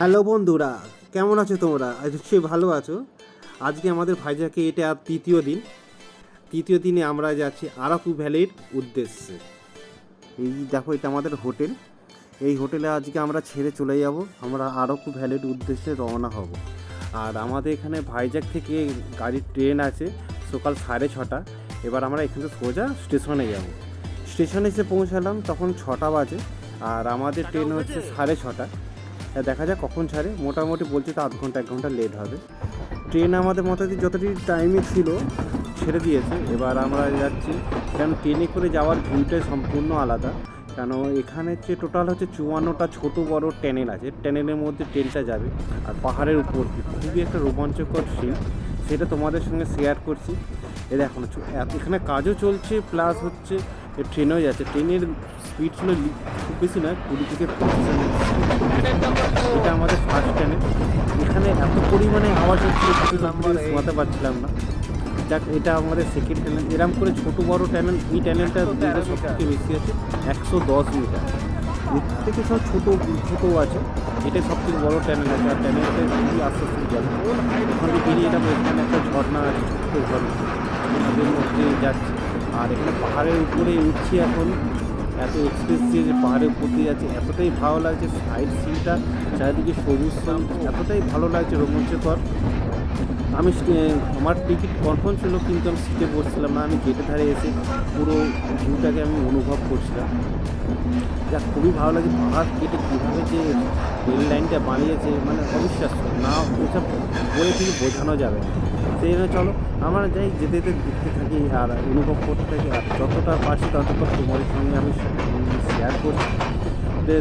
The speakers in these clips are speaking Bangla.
হ্যালো বন্ধুরা কেমন আছো তোমরা? নিশ্চয়ই ভালো আছো। আজকে আমাদের ভাইজাকে এটা আর তৃতীয় দিন। তৃতীয় দিনে আমরা যাচ্ছি আরাকু ভ্যালির উদ্দেশ্যে। এই দেখো এটা আমাদের হোটেল। এই হোটেলে আজকে আমরা ছেড়ে চলে যাব। আমরা আরাকু ভ্যালির উদ্দেশ্যে রওনা হব। আর আমাদের এখানে ভাইজাগ থেকে গাড়ির ট্রেন আছে সকাল সাড়ে ছটা। এবার আমরা এখান থেকে সোজা স্টেশনে যাব। স্টেশনে এসে পৌঁছালাম তখন ছটা বাজে। আর আমাদের ট্রেন হচ্ছে সাড়ে ছটা। দেখা যাক কখন ছাড়ে। মোটামুটি বলছে তো আধ ঘণ্টা, এক ঘণ্টা লেট হবে। ট্রেন আমাদের মোটামুটি যতটি টাইমে ছিল ছেড়ে দিয়েছে। এবার আমরা যাচ্ছি, কেন ট্রেনে করে যাওয়ার ভিউটাই সম্পূর্ণ আলাদা। কেন এখানে হচ্ছে টোটাল হচ্ছে চুয়ান্নটা ছোট বড় ট্যানেল আছে। ট্যানেলের মধ্যে ট্রেনটা যাবে আর পাহাড়ের উপর খুবই একটা রোমাঞ্চকর সিন সেটা তোমাদের সঙ্গে শেয়ার করছি। এ দেখো এখানে কাজও চলছে প্লাস হচ্ছে ট্রেনেও যাচ্ছে। ট্রেনের স্পিড ছিল খুব বেশি নয় কুড়ি থেকে পঁচিশ এটা আমাদের ফার্স্ট ট্রেনে এখানে এত পরিমাণে আওয়াজ হচ্ছিল কিছু শোয়াতে পারছিলাম না। যাক এটা আমাদের সেকেন্ড ট্যানেল এরম করে ছোটো বড় ট্যানেল এই ট্যানেলটা সব থেকে বেশি আছে একশো দশ মিটার এর থেকে সব ছোটো ছোটো আছে। এটা সব থেকে বড়ো ট্যানেল আছে আর ট্যানেলটা খুবই আস্তে আস্তে যাবে ওখান থেকে বেরিয়ে যাব এখানে একটা ঝর্ণা আছে ছোট্ট ঝর্ণা। মধ্যে যাচ্ছে। আর এখানে পাহাড়ের উপরে উঠছি এখন। এত এক্সপ্রেস যে পাহাড়ে দিয়ে যাচ্ছে, এতটাই ভালো লাগছে সাইড সিনটা চারিদিকে সবুজ এতটাই ভালো লাগছে রোমাঞ্চকর। আমি আমার টিকিট কনফার্ম ছিল, কিন্তু আমি সিটে বসছিলাম না। আমি গেটে ধারে এসে পুরো ভিউটাকে আমি অনুভব করছিলাম। যা খুবই ভালো লাগে পাহাড় কেটে কীভাবে যে রেল লাইনটা বানিয়েছে মানে অবিশ্বাস্য। না ওসব বলে ঠিক বোঝানো যাবে সেই জন্য চলো, আমরা যাই যেতে যেতে দেখতে থাকি আর অনুভব করতে থাকি। আর যতটা পারছি ততটা তোমাদের সঙ্গে আমি শেয়ার করছি। যে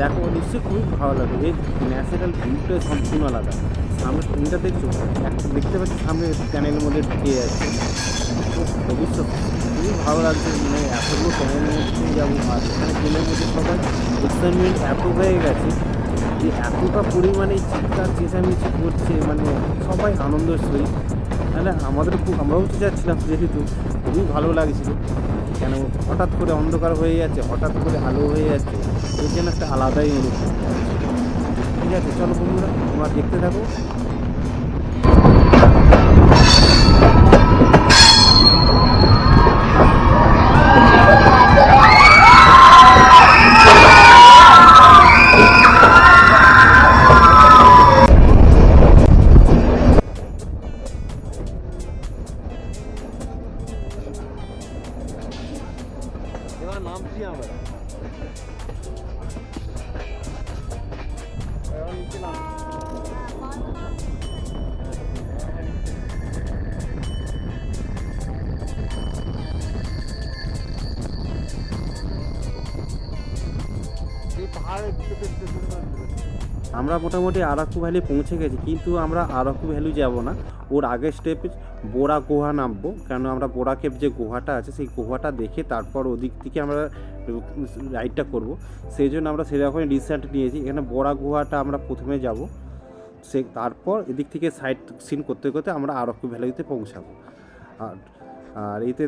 দেখো নিশ্চয়ই খুবই ভালো লাগে। এই ন্যাচারাল ভিউটা সম্পূর্ণ আলাদা। সামনে ট্রেনটা দেখছ? একটা দেখতে পাচ্ছি সামনে চ্যানেলের মধ্যে ঢুকে যাচ্ছে ভবিষ্যৎ খুবই ভালো লাগছে। মানে এতগুলো ট্যানেলের মধ্যে যাব আর এখানে ট্রেনের মধ্যে সবাই এক্সাইটমেন্ট এত হয়ে গেছে যে এতটা পরিমাণে চিৎকার, চেঁচামেচি করছে। মানে সবাই আনন্দের সহিত তাহলে আমাদের খুব, আমরাও তো যাচ্ছিলাম যেহেতু খুবই ভালো লাগছিল। কেন হঠাৎ করে অন্ধকার হয়ে যাচ্ছে, হঠাৎ করে আলো হয়ে যাচ্ছে। এর জন্য একটা আলাদাই অনুভূতি ঠিক আছে চলো বন্ধুরা তোমরা দেখতে থাকো। আমরা মোটামুটি আরাকু ভ্যালি পৌঁছে গেছি, কিন্তু আমরা আরাকু ভ্যালি যাব না। ওর আগের স্টেপে বোরা গুহা নামবো কেন আমরা বোরা কেপ যে গুহাটা আছে, সেই গুহাটা দেখে তারপর ওদিক থেকে আমরা রাইডটা করব। সেই জন্য আমরা সেরকমই রিসেন্ট নিয়েছি। এখানে বোরা গুহাটা আমরা প্রথমে যাব। সে তারপর এদিক থেকে সাইড সিন করতে করতে আমরা আরকু ভ্যালিতে পৌঁছাবো। আর আর এতে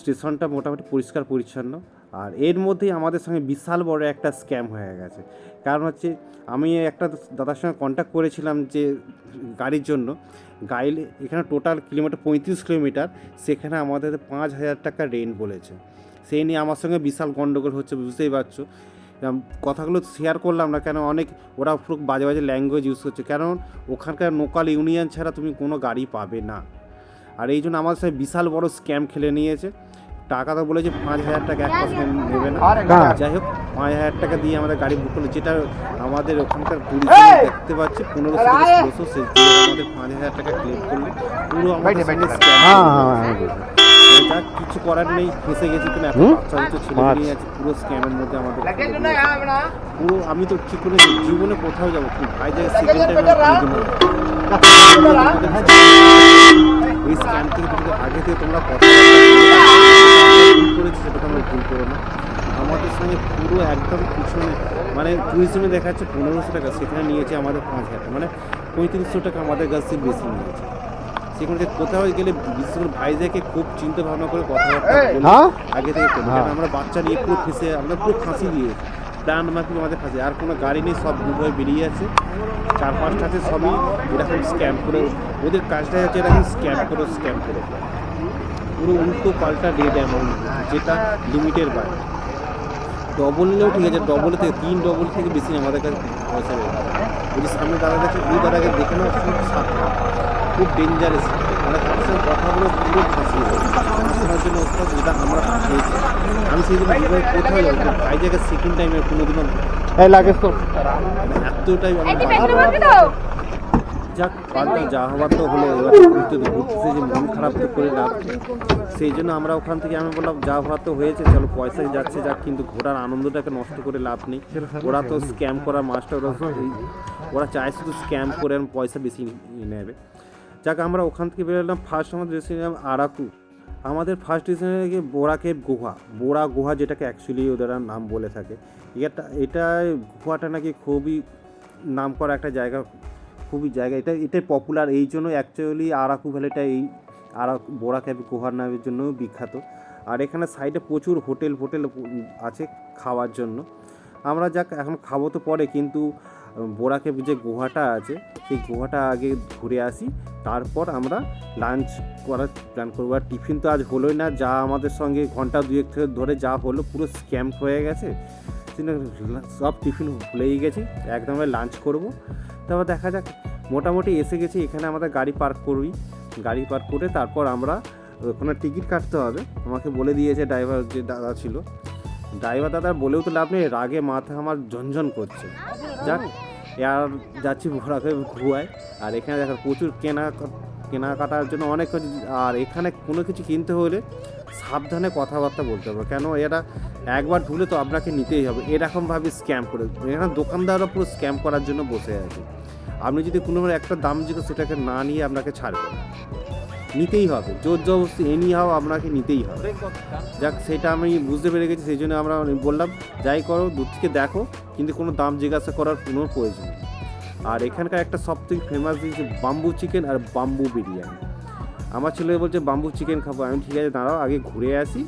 স্টেশনটা মোটামুটি পরিষ্কার পরিচ্ছন্ন। আর এর মধ্যেই আমাদের সঙ্গে বিশাল বড় একটা স্ক্যাম হয়ে গেছে। কারণ হচ্ছে, আমি একটা দাদার সঙ্গে কন্ট্যাক্ট করেছিলাম যে গাড়ির জন্য। গাড়ি এখানে টোটাল কিলোমিটার পঁয়ত্রিশ কিলোমিটার, সেখানে আমাদের পাঁচ হাজার টাকা রেন্ট বলেছে। সেই নিয়ে আমার সঙ্গে বিশাল গণ্ডগোল হচ্ছে, বুঝতেই পারছ। কথাগুলো শেয়ার করলাম না কেন, অনেক ওরা পুরো বাজে বাজে ল্যাঙ্গুয়েজ ইউজ করছে। কারণ ওখানকার লোকাল ইউনিয়ন ছাড়া তুমি কোনো গাড়ি পাবে না। আর এই জন্য আমাদের সাথে বিশাল বড় স্ক্যাম খেলে নিয়েছে। টাকা তো বলেছে পাঁচ হাজার টাকা এক পার্সেন্ট নেবে না। যাই হোক পাঁচ হাজার টাকা দিয়ে আমাদের গাড়ি বুক করল যেটা আমাদের ওখানকার টুরিজম দেখতে পাচ্ছি পনেরোশো থেকে ষোলোশো সে আমাদের পাঁচ হাজার টাকা ক্লেম করল। পুরো আমাদের হ্যাঁ হ্যাঁ হ্যাঁ কিছু করার নেই ফেসে গেছি কিনা এত হুম? বাচ্চা বাচ্চা ছেলে নিয়ে আছে পুরো স্ক্যামের মধ্যে আমাদের পুরো আমি তো ঠিক করে জীবনে কোথাও যাব? খুব ভাই যায় সেকেন্ড এই স্ক্যাম থেকে তোমাদের আগে থেকে তোমরা কথা ভুল করেছি সেটা তোমরা ভুল করো না আমাদের সঙ্গে পুরো একদম পিছনে মানে টুরিজমে দেখাচ্ছে পনেরোশো টাকা সেখানে নিয়েছে আমাদের পাঁচ হাজার মানে পঁয়ত্রিশশো টাকা আমাদের কাছ থেকে বেশি নিয়েছে সেখানে কোথাও গেলে বিশেষ করে ভাইজাকে খুব চিন্তা ভাবনা করে কথাবার্তা হ্যাঁ? আগে থেকে। হ্যাঁ। আমরা বাচ্চা নিয়ে পুরো ফেসে আমরা পুরো ফাঁসি দিয়ে প্ল্যান মাফিক আমাদের কাছে। আর কোনো গাড়ি নেই, সব বুক হয়ে বেরিয়ে আছে। চার পাঁচটা আছে সবই। এরকম স্ক্যাম করে, ওদের কাজটা হচ্ছে এরকম স্ক্যাম করে স্ক্যাম করে। পুরো উল্টো পাল্টা রেট অ্যামাউন্ট যেটা লিমিটের বাইরে ডবল নিলেও ঠিক আছে ডবল থেকে তিন ডবল থেকে বেশি আমাদের কাছে পয়সা নেই। যদি সামনে দাদা কাছে ওই দাদাকে দেখে নেওয়া খুব সাবধান। খুব ডেঞ্জারাস মানে তার সঙ্গে কথা বলে পুরো ফাঁসিয়ে দেবে জন্য ওস্তাদ যেটা আমরা ফাঁসিয়েছি আমি সেই জন্য কোথাও যাব? কিন্তু জায়গায় সেকেন্ড টাইমে কোনো দিনও এই লাগেজ তো। এতটাই যাক কালটা যা হওয়ার তো হলো এবার ঘুরতে তো ঘুরতেছে যে মন খারাপ তো করে লাভ। নেই। সেই জন্য আমরা ওখান থেকে আমি বললাম যা হওয়ার তো হয়েছে চলো পয়সা যাচ্ছে যাক কিন্তু ঘোরার আনন্দটাকে নষ্ট করে লাভ নেই। ওরা তো স্ক্যাম করার মাস্টার ওরা ওরা চায় শুধু স্ক্যাম করে পয়সা বেশি নিয়ে নেবে। যাক আমরা ওখান থেকে বেরোলাম ফার্স্ট আমাদের ডেস্টিনেশন আরাকু। আমাদের ফার্স্ট ডেস্টিনেশন বোরা কেভ গুহা, বোরা গুহা যেটাকে অ্যাকচুয়ালি ওদের নাম বলে থাকে এটা এটা গুহাটা নাকি খুবই নাম করা একটা জায়গা, খুবই জায়গা এটা এটাই পপুলার এই জন্য অ্যাকচুয়ালি আরাকু ভ্যালিটা এই আরাকু, বোরা ক্যাব গুহার নামের জন্য বিখ্যাত। আর এখানে সাইডে প্রচুর হোটেল হোটেল আছে খাওয়ার জন্য। আমরা যাক, এখন খাব তো পরে, কিন্তু বোরা ক্যাব যে গুহাটা আছে, সেই গুহাটা আগে ঘুরে আসি। তারপর আমরা লাঞ্চ করার প্ল্যান করব। আর টিফিন তো আজ হলোই না, যা আমাদের সঙ্গে ঘণ্টা দুয়েক ধরে যা হলো, পুরো স্ক্যাম হয়ে গেছে। সব টিফিন ভুলেই গেছি, একদম লাঞ্চ করব। তারপর দেখা যাক, মোটামুটি এসে গেছি, এখানে আমাদের গাড়ি পার্ক করবি। গাড়ি পার্ক করে তারপর আমরা ওখানে টিকিট কাটতে হবে। আমাকে বলে দিয়েছে ড্রাইভার যে দাদা ছিল। ড্রাইভার দাদা বলেও তো লাভ নেই, রাগে মাথা আমার ঝনঝন করছে। যাক আর যাচ্ছি ভোরাকে ঘুয়ায় আর এখানে দেখো, প্রচুর কেনা কেনাকাটার জন্য অনেক আর এখানে কোনো কিছু কিনতে হলে সাবধানে কথাবার্তা বলতে হবে। কেন, এরা একবার ঢুলে তো আপনাকে নিতেই হবে। এরকমভাবে স্ক্যাম করে। এখানে দোকানদাররা পুরো স্ক্যাম করার জন্য বসে আছে। আপনি যদি কোনো একটা দাম জিজ্ঞেস সেটাকে না নিয়ে আপনাকে ছাড়বে। নিতেই হবে। জোর জবরদস্তি এনি হাও আপনাকে নিতেই হবে। যাক, সেটা আমি বুঝতে পেরে গেছি, সেই জন্য আমরা বললাম, যাই করো, দূর থেকে দেখো, কিন্তু কোনো দাম জিজ্ঞাসা করার কোনো প্রয়োজন নেই। আর এখানকার একটা সব থেকে ফেমাস জিনিস বাম্বু চিকেন আর বাম্বু বিরিয়ানি আমার ছেলে বলছে বাম্বু চিকেন খাব। আমি, ঠিক আছে, দাঁড়াও, আগে ঘুরে আসি।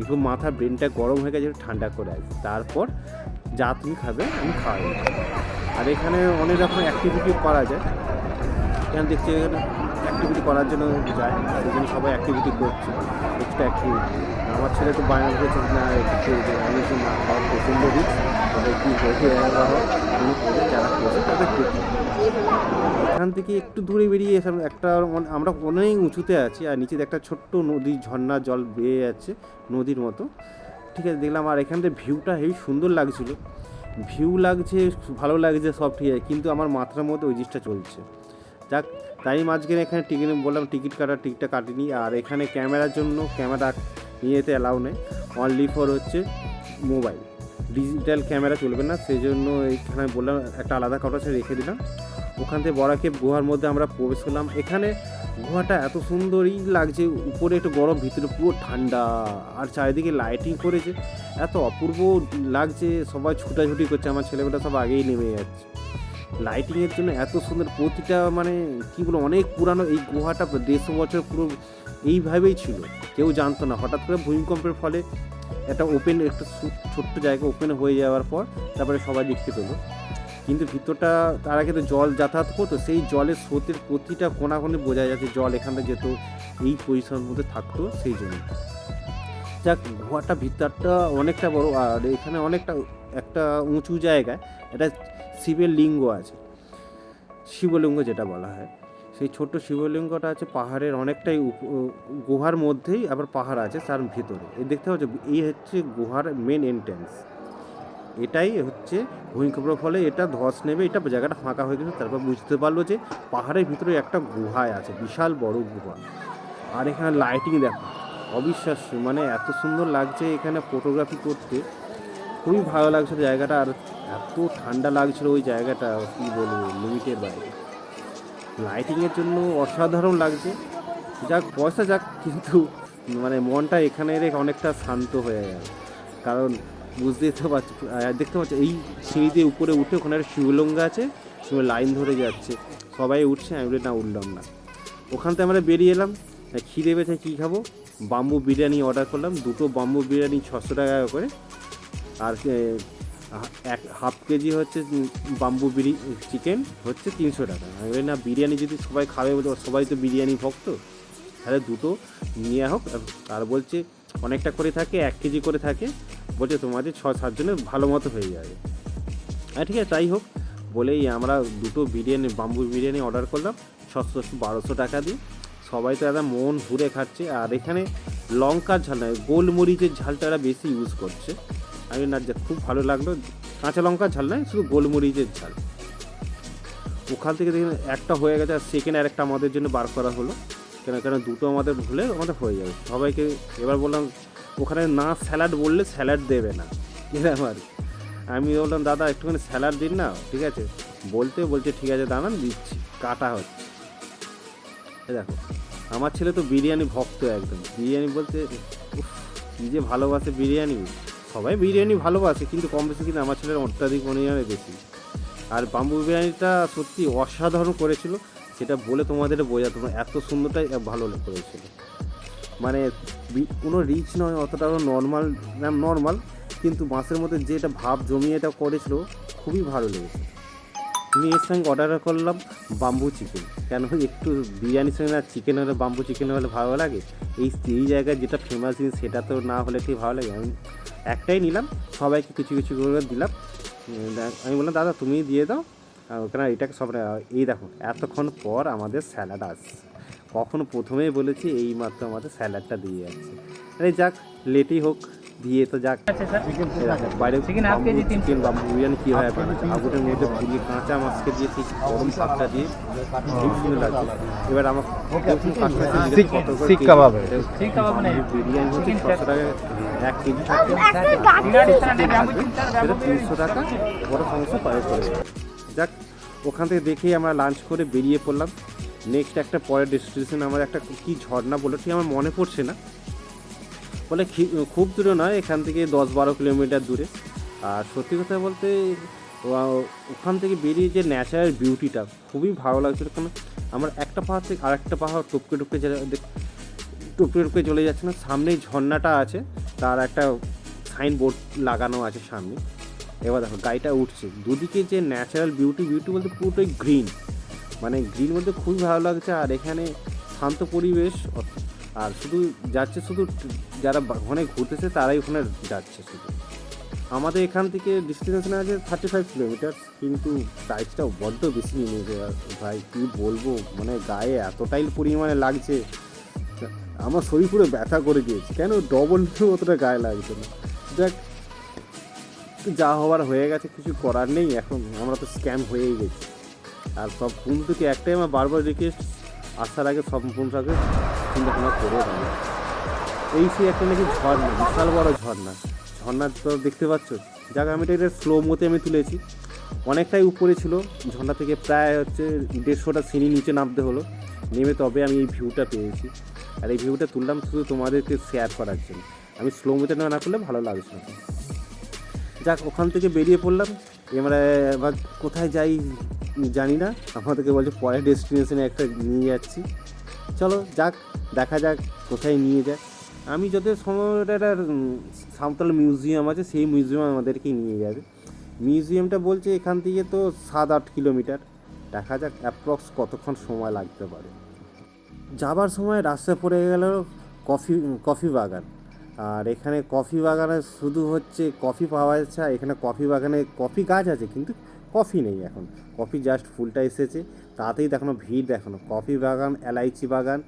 একটু মাথা ব্রেনটা গরম হয়ে গেছে ঠান্ডা করে আসি। তারপর যা তুমি খাবে, আমি খাওয়াই আর এখানে অনেক রকম অ্যাক্টিভিটি করা যায়। এখানে দেখছি, এখানে অ্যাক্টিভিটি করার জন্য যায়, সেই জন্য সবাই অ্যাক্টিভিটি করছে এক্সট্রা অ্যাক্টিভিটি আমার ছেলে তো বায়না করেছে যে, না, একটু যে আমি একটু না খাওয়ার প্রচণ্ড রিক্স তবে কী হয়েছে যারা করছে তাদের হবে। এখান থেকে একটু দূরে বেরিয়ে এসে একটা আমরা অনেক উঁচুতে আছি, আর নিচে একটা ছোট্ট নদী, ঝর্ণা, জল বেয়ে যাচ্ছে নদীর মতো। ঠিক আছে, দেখলাম, আর এখান থেকে ভিউটা হেবি সুন্দর লাগছিল। ভিউ লাগছে, ভালো লাগছে, সব ঠিক আছে, কিন্তু আমার মাথার মতো ওই জিনিসটা চলছে। যাক তাই মাঝখানে এখানে টিকিট বললাম টিকিট কাটার টিকিটটা কাটিনি, আর এখানে ক্যামেরার জন্য ক্যামেরা নিয়ে যেতে অ্যালাউ নেই। অনলি ফর হচ্ছে মোবাইল। ডিজিটাল ক্যামেরা চলবে না সেই জন্য এইখানে বললাম, একটা আলাদা কাপড় রেখে দিলাম। ওখান থেকে বরাকে গুহার মধ্যে আমরা প্রবেশ করলাম। এখানে গুহাটা এত সুন্দরই লাগছে, উপরে একটু গরম, ভিতরে পুরো ঠান্ডা, আর চারিদিকে লাইটিং করেছে। এত অপূর্ব লাগছে, সবাই ছুটাছুটি করছে, আমার ছেলেমেয়েরা সব আগেই নেমে যাচ্ছে। লাইটিংয়ের জন্য এত সুন্দর প্রতিটা মানে কী বলব, অনেক পুরানো এই গুহাটা দেড়শো বছর পুরো এইভাবেই ছিল। কেউ জানতো না। হঠাৎ করে ভূমিকম্পের ফলে একটা ওপেন একটা ছোট্ট জায়গা ওপেন হয়ে যাওয়ার পর তারপরে সবাই দেখতে পেল। কিন্তু ভিতরটা, তার আগে তো জল যাতায়াত করতো। সেই জলের স্রোতের প্রতিটা কোনাকোনে বোঝা যাচ্ছে জল এখান থেকে যেত এই পজিশনের মধ্যে থাকতো, সেই জন্য। যাক, গুহাটা ভিতরটা অনেকটা বড়, আর এখানে অনেকটা একটা উঁচু জায়গায় একটা শিবের লিঙ্গ আছে। শিবলিঙ্গ যেটা বলা হয়। সেই ছোট্ট শিবলিঙ্গটা আছে পাহাড়ের অনেকটাই গুহার মধ্যেই আবার পাহাড় আছে তার ভিতরে। এই দেখতে পাচ্ছ, এই হচ্ছে গুহার মেন এন্ট্রেন্স এটাই হচ্ছে ভূমিকম্পের ফলে এটা ধস নেবে, এটা জায়গাটা ফাঁকা হয়ে গেছে, তারপর বুঝতে পারল যে পাহাড়ের ভিতরে একটা গুহায় আছে, বিশাল বড় গুহা। আর এখানে লাইটিং দেখো, অবিশ্বাস্য মানে এত সুন্দর লাগছে এখানে ফটোগ্রাফি করতে। খুবই ভালো লাগছিল জায়গাটা আর এত ঠান্ডা লাগছিল ওই জায়গাটা, কী বলব লিমিটের বাইরে লাইটিংয়ের জন্য অসাধারণ লাগছে। যাক, পয়সা যাক, কিন্তু মানে মনটা এখানে রেখে অনেকটা শান্ত হয়ে গেল। কারণ বুঝতেই তো পারছি দেখতে পাচ্ছ, এই সিঁড়ি দিয়ে উপরে উঠে ওখানে একটা শিবলঙ্গা আছে শিবের লাইন ধরে যাচ্ছে। সবাই উঠছে, আমি না, উঠলাম না। ওখান থেকে আমরা বেরিয়ে এলাম খিদে পেয়েছে, কী খাব? বাম্বু বিরিয়ানি অর্ডার করলাম, দুটো বাম্বু বিরিয়ানি ছশো টাকা করে। আর এক হাফ কেজি হচ্ছে বাম্বু বিরি চিকেন হচ্ছে তিনশো টাকা। আমি না, বিরিয়ানি যদি সবাই খাবে বলে সবাই তো বিরিয়ানি ভক্ত, তাহলে দুটো নিয়ে হোক। আর বলছে, অনেকটা করে থাকে, এক কেজি করে থাকে, বলছে তোমাদের ছ সাতজনের ভালো মতো হয়ে যাবে। হ্যাঁ ঠিক আছে, তাই হোক, বলেই আমরা দুটো বিরিয়ানি বাম্বু বিরিয়ানি অর্ডার করলাম, ছশো বারোশো টাকা দিয়ে। সবাই তো একদম মন ঘুরে খাচ্ছে, আর এখানে লঙ্কার ঝাল নয়, গোলমরিচের ঝালটা বেশি ইউজ করছে। আমি না যা- খুব ভালো লাগল। কাঁচা লঙ্কার ঝাল নয়, শুধু গোলমরিচের ঝাল। ওখান থেকে দেখুন একটা হয়ে গেছে, আর সেকেন্ড আরেকটা আমাদের জন্য বার করা হলো। কেন কেন দুটো আমাদের হলে আমাদের হয়ে যাবে। সবাইকে এবার বললাম, ওখানে না স্যালাড বললে স্যালাড দেবে না। এরকম আর আমি বললাম, দাদা, একটুখানি স্যালাড দিন না, ঠিক আছে? বলতে বলছে, ঠিক আছে, দাঁড়ান, দিচ্ছি, কাটা হচ্ছে। দেখো, আমার ছেলে তো বিরিয়ানি ভক্ত একদম। বিরিয়ানি বলতে কি যে ভালোবাসে বিরিয়ানি। সবাই বিরিয়ানি ভালোবাসে, কিন্তু কম বেশি কিন্তু আমার ছেলের অত্যাধিক পরিমাণে বেশি। আর বাম্বু বিরিয়ানিটা সত্যি অসাধারণ করেছিল, সেটা বলে তোমাদের বোঝাতো না এত সুন্দরটাই ভালো করেছিল। মানে কোনো রিচ নয় অতটা নর্মাল নর্মাল, কিন্তু মাছের মধ্যে যেটা ভাব জমিয়ে এটা করেছিল, খুবই ভালো লেগেছে। আমি এর সঙ্গে অর্ডার করলাম বাম্বু চিকেন। কেন একটু বিরিয়ানির সঙ্গে না চিকেন হলে, বাম্বু চিকেন হলে ভালো লাগে? এই এই জায়গায় যেটা ফেমাস জিনিস, সেটা তো না হলে ঠিক ভালো লাগে? আমি একটাই নিলাম, সবাইকে কিছু কিছু করে দিলাম। আমি বললাম, দাদা, তুমি দিয়ে দাও। কেন, এটাকে সব এই দেখো, এতক্ষণ পর আমাদের স্যালাড আসছে। কখন প্রথমেই বলেছি এই মাত্র আমাদের স্যালাডটা দিয়ে যাচ্ছে। আরে যাক লেটই হোক। দিয়ে তো যাক। দেখো, বাইরে। চিকেন বিরিয়ানি কীভাবে বানাচ্ছে আগুনের মধ্যে পুড়িয়ে কাঁচা মাছকে দিয়ে ঠিক গরম ভাতটা দিয়ে। খুব সুন্দর লাগছে। এবার আমার কাবাব। নেই। বিরিয়ানি হচ্ছে ছশো টাকা এক কেজি সেটা তিনশো টাকা বড় সমস্যা পায়ে পড়ে যাক ওখান থেকে দেখেই আমরা লাঞ্চ করে বেরিয়ে পড়লাম। নেক্সট একটা পরের ডেস্টিনেশন আমার একটা কি ঝর্ণা বলে ঠিক আমার মনে পড়ছে না। বলে খুব দূরে নয়, এখান থেকে দশ বারো কিলোমিটার দূরে। আর সত্যি কথা বলতে ওখান থেকে বেরিয়ে যে ন্যাচারাল বিউটিটা খুবই ভালো লাগছিল, কারণ আমার একটা পাহাড় থেকে আরেকটা পাহাড় টপকে টপকে টপকে টপকে চলে যাচ্ছে না, সামনেই ঝর্ণাটা আছে, তার একটা সাইনবোর্ড লাগানো আছে সামনে। এবার দেখো, গাড়িটা উঠছে। দুদিকে যে ন্যাচারাল বিউটি বিউটি বলতে পুরোটাই গ্রিন। মানে গ্রিন বলতে খুবই ভালো লাগছে, আর এখানে শান্ত পরিবেশ আর শুধু যাচ্ছে শুধু যারা ওখানে ঘুরতেছে তারাই ওখানে যাচ্ছে শুধু। আমাদের এখান থেকে ডিস্টেন্স আছে থার্টি ফাইভ কিলোমিটার কিন্তু প্রাইসটাও বড্ড বেশি নিয়ে নিয়েছে ভাই, কী বলব? মানে গায়ে এতটাই পরিমাণে লাগছে। আমার শরীর পুরো ব্যথা করে দিয়েছে। কেন ডবল অতটা গায়ে লাগছে না? দেখ, যা হওয়ার হয়ে গেছে, কিছু করার নেই এখন। আমরা তো স্ক্যাম হয়েই গেছি। আর সব বন্ধুকে একটাই আমার বারবার রিকোয়েস্ট আসার আগে সব বন্ধুকে চিন্তা ভাবনা করে দেবে এই সে একটা নাকি ঝর্ণা, বিশাল বড় ঝর্ণা। ঝর্ণা তো দেখতে পাচ্ছ? যাক আমি এটা স্লো মোতে আমি তুলেছি। অনেকটাই উপরে ছিল। ঝর্ণা থেকে প্রায় হচ্ছে দেড়শোটা সিঁড়ি নিচে নামতে হলো। নেমে তবে আমি এই ভিউটা পেয়েছি। আর এই ভিউটা তুললাম শুধু তোমাদেরকে শেয়ার করার জন্য। আমি স্লো মোতে না করলে ভালো লাগছে না। যাক, ওখান থেকে বেরিয়ে পড়লাম। এবারে এবার কোথায় যাই জানি না। আমাদেরকে বলছে পরের ডেস্টিনেশনে একটা নিয়ে যাচ্ছি। চলো, যাক, দেখা যাক কোথায় নিয়ে যায়। আমি যত সময়টা একটা সাঁওতাল মিউজিয়াম আছে, সেই মিউজিয়াম আমাদেরকে নিয়ে যাবে। মিউজিয়ামটা বলছে এখান থেকে তো সাত আট কিলোমিটার। দেখা যাক অ্যাপ্রক্স কতক্ষণ সময় লাগতে পারে। যাবার সময় রাস্তায় পড়ে গেল কফি কফি বাগান। আর এখানে কফি বাগানে শুধু হচ্ছে কফি পাওয়া যাচ্ছে এখানে কফি বাগানে কফি গাছ আছে, কিন্তু কফি নেই এখন। কফি জাস্ট ফুলটা এসেছে। তাতেই দেখানো ভিড় দেখানো। কফি বাগান, এলাইচি বাগান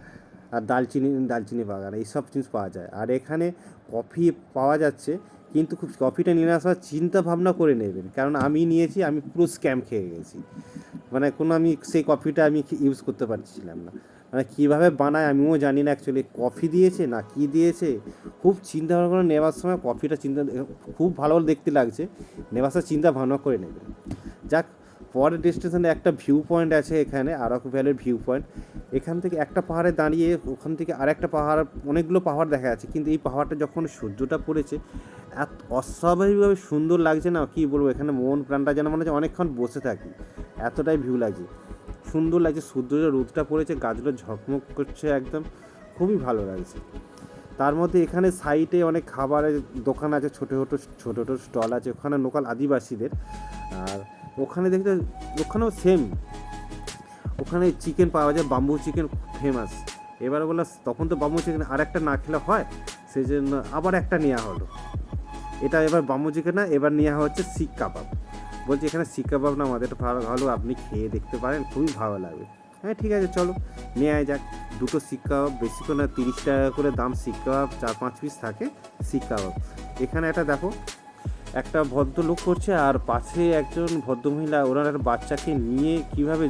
আর দালচিনি দালচিনি বাগান এইসব জিনিস পাওয়া যায়। আর এখানে কফি পাওয়া যাচ্ছে, কিন্তু খুব কফিটা নিয়ে আসার চিন্তা ভাবনা করে নেবেন। কারণ আমি নিয়েছি, আমি পুরো স্ক্যাম খেয়ে গেছি। মানে কোনো আমি সেই কফিটা আমি ইউজ করতে পারছিলাম না। মানে কীভাবে বানায় আমিও জানি না অ্যাকচুয়ালি কফি দিয়েছে না কি দিয়েছে। খুব চিন্তা ভাবনা করে নেওয়ার সময় কফিটা চিন্তা, খুব ভালো দেখতে লাগছে। নেওয়ার সময় চিন্তা ভাবনা করে নেবেন। যাক পরের ডেস্টিনেশনে একটা ভিউ পয়েন্ট আছে এখানে আরক ভ্যালির ভিউ পয়েন্ট এখান থেকে একটা পাহাড়ে দাঁড়িয়ে ওখান থেকে আরেকটা পাহাড়, অনেকগুলো পাহাড় দেখা যাচ্ছে। কিন্তু এই পাহাড়টা যখন সূর্যটা পড়েছে, এত অস্বাভাবিকভাবে সুন্দর লাগছে না, কি বলব, এখানে মন প্রাণটা যেন মনে হচ্ছে অনেকক্ষণ বসে থাকি। এতটাই ভিউ লাগছে। সুন্দর লাগছে, সূর্যের রোদটা পড়েছে, গাছগুলো ঝকমক করছে একদম। খুবই ভালো লাগছে। তার মধ্যে এখানে সাইডে অনেক খাবারের দোকান আছে, ছোটো ছোটো ছোটো ছোটো স্টল আছে। ওখানে লোকাল আদিবাসীদের। আর ওখানে দেখতে, ওখানেও সেম ওখানে চিকেন পাওয়া যায় বাম্বু চিকেন ফেমাস এবার বললাম, তখন তো বাম্বু চিকেন আর একটা না খেলে হয় সেই জন্য আবার একটা নেওয়া হলো। এটা এবার বাম্বু চিকেন না, এবার নেওয়া হচ্ছে শিক কাবাব বলছি, এখানে শিক কাবাব না, আমাদের ভালো ভালো, আপনি খেয়ে দেখতে পারেন, খুবই ভালো লাগবে। হ্যাঁ ঠিক আছে, চলো নেওয়া যাক। দুটো শিক কাবাব বেশি করে না, তিরিশ টাকা করে দাম শিক কাবাব চার পাঁচ পিস থাকে শিক কাবাব এখানে একটা দেখো একটা ভদ্রলোক করছে আর পাশে একজন ভদ্রমহিলা, ওনার বাচ্চাকে নিয়ে কীভাবে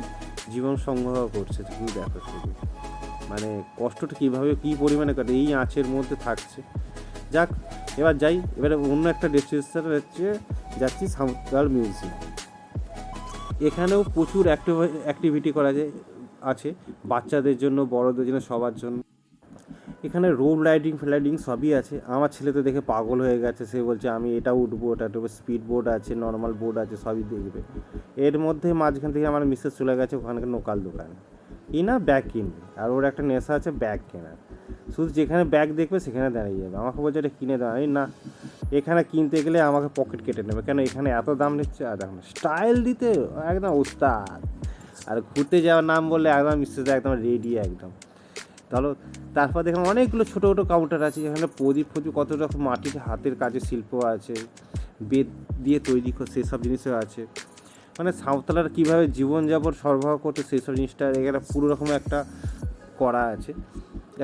জীবন সংগ্রহ করছে, তুমি দেখো মানে কষ্টটা কীভাবে, কী পরিমাণে কাটে, এই আঁচের মধ্যে থাকছে। যাক, এবার যাই, এবারে অন্য একটা ডেস্টিনেশন হচ্ছে, যাচ্ছি সাঁওতাল মিউজিয়াম এখানেও প্রচুর অ্যাক্টিভিটি করা যায়, আছে। বাচ্চাদের জন্য, বড়দের জন্য, সবার জন্য। এখানে রোড রাইডিং ফ্লাইডিং সবই আছে। আমার ছেলে তো দেখে পাগল হয়ে গেছে। সে বলছে, আমি এটা উঠবো, ওটা উঠবো স্পিড বোর্ড আছে নর্মাল বোর্ড আছে, সবই দেখবে। এর মধ্যে মাঝখান থেকে আমার মিসেস চলে গেছে ওখানকার লোকাল দোকানে। কি না ব্যাগ কিনবে। আর ওর একটা নেশা আছে ব্যাগ কেনার। শুধু যেখানে ব্যাগ দেখবে, সেখানে দাঁড়িয়ে যাবে। আমাকে বলছে, এটা কিনে দাও। আমি, না, এখানে কিনতে গেলে আমাকে পকেট কেটে নেবে। কেন, এখানে এত দাম নিচ্ছে? আর দেখো স্টাইল দিতে একদম উস্তাদ আর ঘুরতে যাওয়ার নাম বললে একদম মিসেস একদম রেডি একদম। তাহলে তারপর দেখলাম অনেকগুলো ছোটো ছোটো কাউন্টার আছে, যেখানে প্রদীপ ফদীপ কত রকম মাটির হাতের কাজের শিল্প আছে, বেদ দিয়ে তৈরি সেসব জিনিসও আছে। মানে সাঁওতালার কীভাবে জীবনযাপন সরবরাহ করতো সেই সব জিনিসটা এখানে পুরো রকম একটা করা আছে,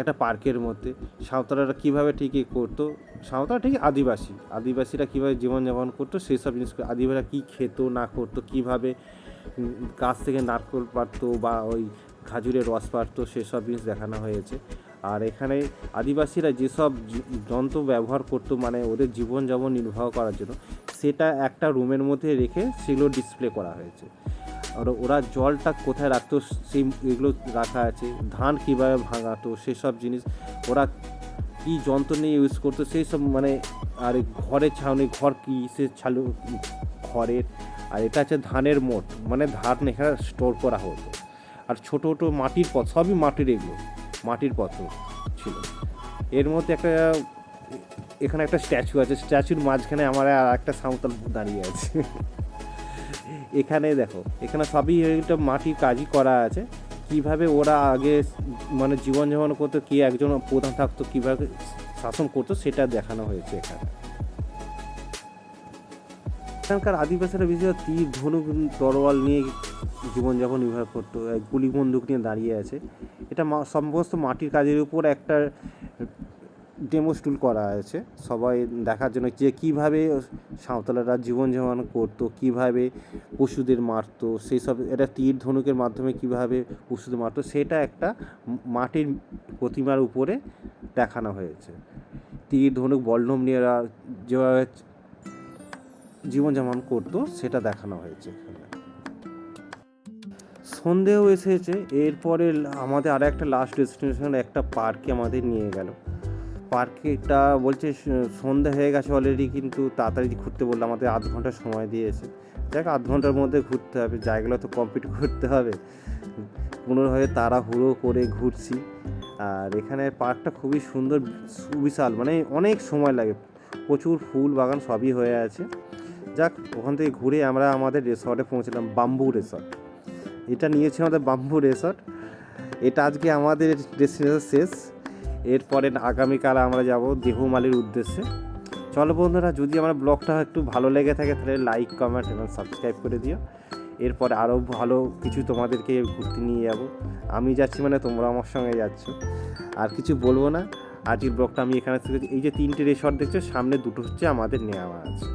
একটা পার্কের মধ্যে। সাঁওতালারা কীভাবে ঠিকই করতো সাঁওতালা ঠিক আদিবাসী, আদিবাসীরা কীভাবে জীবনযাপন করতো সেই সব জিনিস আদিবাসীরা কী খেত, না করতো, কীভাবে গাছ থেকে নারকোল পারতো বা ওই খাজুরের রস পারতো সেসব জিনিস দেখানো হয়েছে। আর এখানে আদিবাসীরা যেসব যন্ত্র ব্যবহার করতো মানে ওদের জীবনযাপন নির্বাহ করার জন্য, সেটা একটা রুমের মধ্যে রেখে সেগুলো ডিসপ্লে করা হয়েছে। আর ওরা জলটা কোথায় রাখতো, সেই এগুলো রাখা আছে, ধান কীভাবে ভাঙাতো, সেসব জিনিস, ওরা কী যন্ত্র নিয়ে ইউজ করতো, সেই সব মানে আর ঘরের ছাউনি, ঘর কী, সে ছালু, ঘরের, আর এটা হচ্ছে ধানের মোট মানে ধান এখানে স্টোর করা হতো। আর ছোটো ছোটো মাটির পথ, সবই মাটির এগুলো। মাটির পত্র ছিল। এর মধ্যে একটা, এখানে একটা স্ট্যাচু আছে, স্ট্যাচুর মাঝখানে আমার আর একটা সাঁওতাল দাঁড়িয়ে আছে। এখানে দেখো, এখানে সবই একটা মাটির কাজই করা আছে। কীভাবে ওরা আগে মানে জীবনযাপন করতো, কি একজন প্রধান থাকতো, কীভাবে শাসন করতো, সেটা দেখানো হয়েছে এখানে। এখানকার আদিবাসীরা বিশেষ তীর, ধনুক, তরোয়াল নিয়ে জীবনযাপন নির্ভর করতো এক গুলি বন্দুক নিয়ে দাঁড়িয়ে আছে। এটা সমস্ত মাটির কাজের উপর একটা ডেমো স্টুল করা আছে। সবাই দেখার জন্য যে কীভাবে সাঁওতালারা জীবনযাপন করতো, কীভাবে পশুদের মারতো, সেই সব এটা তীর ধনুকের মাধ্যমে কীভাবে পশুদের মারতো, সেটা একটা মাটির প্রতিমার উপরে দেখানো হয়েছে। তীর, ধনুক বল্লম নিয়ে যেভাবে জীবনযাপন করতো, সেটা দেখানো হয়েছে এখানে। সন্ধেও এসেছে, এরপরে আমাদের আর একটা লাস্ট ডেস্টিনেশন একটা পার্কে আমাদের নিয়ে গেল। পার্কেটা বলছে স- সন্ধে হয়ে গেছে অলরেডি কিন্তু তাড়াতাড়ি ঘুরতে বলল, আমাদের আধ ঘণ্টা সময় দিয়েছে। দেখ আধ ঘণ্টার মধ্যে ঘুরতে হবে, জায়গাগুলো তো কমপ্লিট করতে হবে। কোনোভাবে তাড়াহুড়ো করে ঘুরছি। আর এখানে পার্কটা খুবই সুন্দর, সুবিশাল মানে অনেক সময় লাগে। প্রচুর ফুল বাগান সবই হয়ে আছে। যাক, ওখান থেকে ঘুরে আমরা আমাদের রিসর্টে পৌঁছলাম, বাম্বু রিসর্ট এটা নিয়েছি আমাদের বাম্বু রেসর্ট। এটা আজকে আমাদের ডেস্টিনেশন শেষ। এরপরে আগামীকাল আমরা যাব দেহুমালির উদ্দেশ্যে। চলো বন্ধুরা, যদি আমার ব্লগটা একটু ভালো লেগে থাকে, তাহলে লাইক কমেন্ট এবং সাবস্ক্রাইব করে দিও। এরপরে আরও ভালো কিছু তোমাদেরকে ঘুরতে নিয়ে যাব। আমি যাচ্ছি মানে তোমরা আমার সঙ্গে যাচ্ছ। আর কিছু বলব না। আজকের ব্লগটা আমি এখানে থেকে এই যে তিনটে রিসর্ট দেখছ, সামনে দুটো হচ্ছে আমাদের নেওয়া আছে।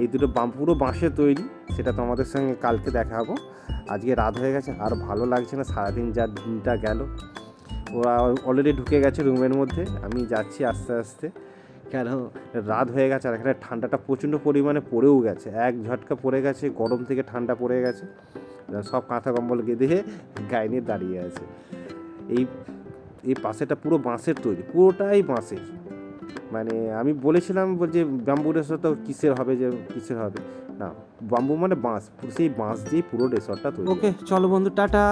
এই দুটো বাম পুরো বাঁশের তৈরি। সেটা তোমাদের সঙ্গে কালকে দেখাবো। আজকে রাত হয়ে গেছে, আর ভালো লাগছে না, সারাদিন যা দিনটা গেল। ওরা অলরেডি ঢুকে গেছে রুমের মধ্যে, আমি যাচ্ছি আস্তে আস্তে। কেন? রাত হয়ে গেছে, আর এখানে ঠান্ডাটা প্রচণ্ড পরিমাণে পড়েও গেছে। এক ঝটকা পড়ে গেছে, গরম থেকে ঠান্ডা পড়ে গেছে। সব কাঁথা কম্বল গেঁদে গায়ে নিয়ে দাঁড়িয়ে আছে। এই এই পাশেটা পুরো বাঁশের তৈরি, পুরোটাই বাঁশের। মানে আমি বলেছিলাম যে ব্যাম্বু রেসর্ট কিসের হবে যে কিসের হবে? বাম্বু মানে বাঁশ সেই বাঁশ দিয়ে পুরো রেসর্টটা তৈরি ওকে চলো বন্ধু টাটা।